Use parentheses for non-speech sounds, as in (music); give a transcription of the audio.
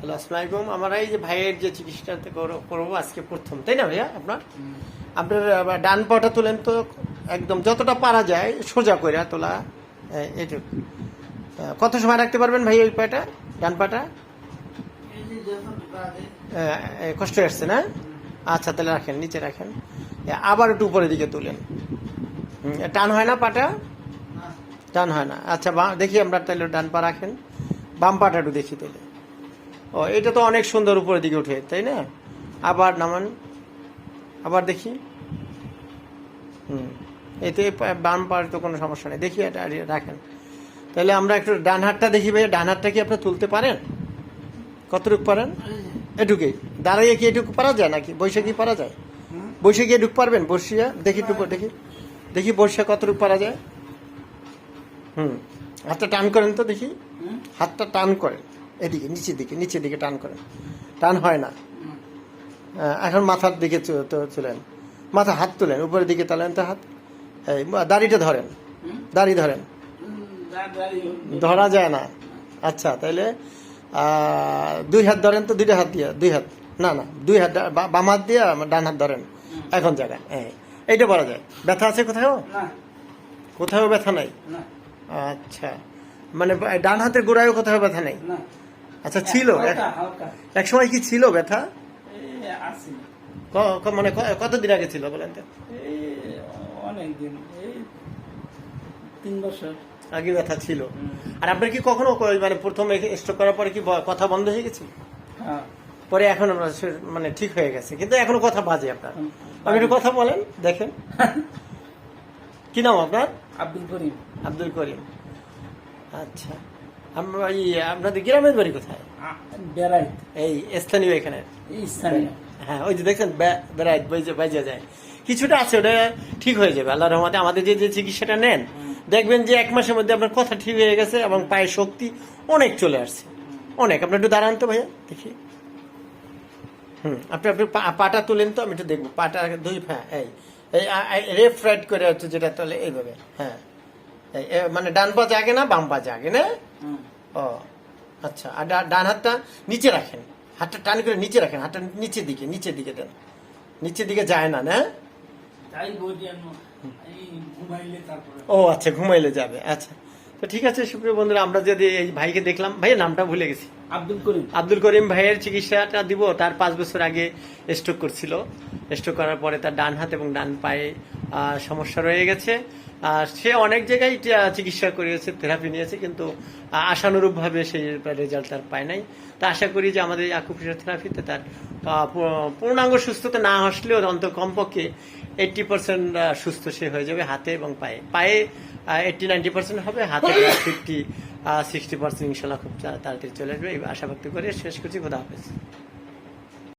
Hello আসসালামু আলাইকুম। আমরা এই যে ভাইয়ের যে চিকিৎসাটা করো- করব আজকে প্রথম তাই না ভাইয়া আপনার? আপনার ডান পাটা তোলেন তো একদম যতটা পারা যায় সোজা করে তোলা এইটুকু কত সময় রাখতে পারবেন ভাই ওই পাটা ডান পাটা? কষ্ট আসছে না? আচ্ছা তাহলে রাখেন নিচে রাখেন। আবার একটু উপরের দিকে তুলেন। টান হয় না পাটা? টান হয় না। আচ্ছা দেখি আমরা তাহলে ডান পা রাখেন। বাম পাটা একটু দেখি তাহলে। ও, এটা তো অনেক সুন্দর উপরের দিকে উঠে তাই না? আবার নামান, আবার দেখি। হুম এতে বাম পার তো কোনো সমস্যা নেই। দেখি এটা রাখেন। তাহলে আমরা একটু ডান হাতটা দেখি ভাই ডান হাতটা কি আপনি তুলতে পারেন? কতটুকু পারেন? এটুকুই। দাঁড়িয়ে কি এটুকু পারা যায় নাকি? কি পারা যায়? বসে গিয়ে ঢুক পারবেন বসিয়া দেখি টুকু দেখি। দেখি বসে কতটুকু পারা যায়। হুম, হাতটা টান করেন তো দেখি। হাতটা টান করেন। এদিকে নিচের দিকে নিচের দিকে টান করেন টান হয় না। এখন মাথার দিকে চু- তো তুলেন। মাথা হাত তুলেন উপরের দিকে তালেন তো হাত। এই দাড়িটা ধরেন। দাড়ি ধরেন। ধরা যায় না। আচ্ছা তাইলে দুই হাত ধরেন তো দুইটা হাত দিয়ে দুই হাত। না না দুই হাত বাম হাত দিয়ে ডান হাত ধরেন। এখন জায়গায় হ্যাঁ এইটা বলা যায়। ব্যথা আছে কোথাও? কোথাও ব্যথা নাই? আচ্ছা। মানে ডান হাতের গোড়ায়ও কোথাও ব্যথা নেই? আচ্ছা ছিল এক- সময় কি ছিল ব্যথা? মানে কতদিন আগে ছিল বলেন তো? অনেকদিন তিন বছর। আগে ব্যথা ছিল। আর আপনার কি কখনো মানে প্রথম স্ট্রোক করার পরে কি কথা বন্ধ হয়ে গেছে? হ্যাঁ। পরে এখন মানে ঠিক হয়ে গেছে। কিন্তু এখনও কথা বাজে আপনার। আপনি একটু কথা বলেন দেখেন। (laughs) কি নাম আপনার? আব্দুল করিম। আব্দুল করিম। আচ্ছা। আমরা আপনাদের গ্রামের বাড়ি কোথায়? বেড়াই এই স্থানীয় এখানে। স্থানীয়। হ্যাঁ ওই যে দেখছেন বে- বেড়ায় বেজে যায়। কিছুটা আছে ওটা ঠিক হয়ে যাবে আল্লাহ রহমতে। আমাদের যে যে চিকিৎসাটা নেন দেখবেন যে এক মাসের মধ্যে আপনার কথা ঠিক হয়ে গেছে এবং পায়ের শক্তি অনেক চলে আসছে। অনেক। আপনি একটু দাঁড়ান তো ভাইয়া দেখি। হুম আপনি আপনি পাটা তুলেন তো আমি একটু দেখব। পাটা দুই হ্যাঁ এই এই রেফ রাইট করে হচ্ছে যেটা তাহলে এইভাবে হ্যাঁ। মানে ডান পা জাগে না বাম পা জাগে না। ও আচ্ছা আর ডান হাতটা নিচে রাখেন। হাতটা টান করে নিচে রাখেন। হাতটা নিচের দিকে নিচের দিকে দেন। নিচের দিকে যায় না না? ও আচ্ছা ঘুমাইলে যাবে। আচ্ছা তো ঠিক আছে সুপ্রিয় বন্ধুরা আমরা যদি এই ভাইকে দেখলাম ভাইয়ের নামটা ভুলে গেছি। আব্দুল করিম। আব্দুল করিম ভাইয়ের চিকিৎসাটা দিব। তার পাঁচ বছর আগে স্ট্রোক করছিল। স্ট্রোক করার পরে তার ডান হাত এবং ডান পায়ে সমস্যা রয়ে গেছে। আর সে অনেক জায়গায় চিকিৎসা করিয়েছে থেরাপি নিয়েছে কিন্তু আশানুরূপভাবে সেই রেজাল্ট তার পায় নাই। তা আশা করি যে আমাদের এই আকুপ্রেশার থেরাপিতে তার পূর্ণাঙ্গ সুস্থতা না আসলেও অন্ত কমপক্ষে এইটটি পার্সেন্ট সুস্থ সে হয়ে যাবে হাতে এবং পায়ে। পায়ে এইটটি নাইনটি পার্সেন্ট হবে হাতে ফিফটি সিক্সটি পার্সেন্ট ইনশাল্লাহ খুব তাড়াতাড়ি চলে আসবে। এই আশা ব্যক্ত করে শেষ করছি। খোদা হাফেজ।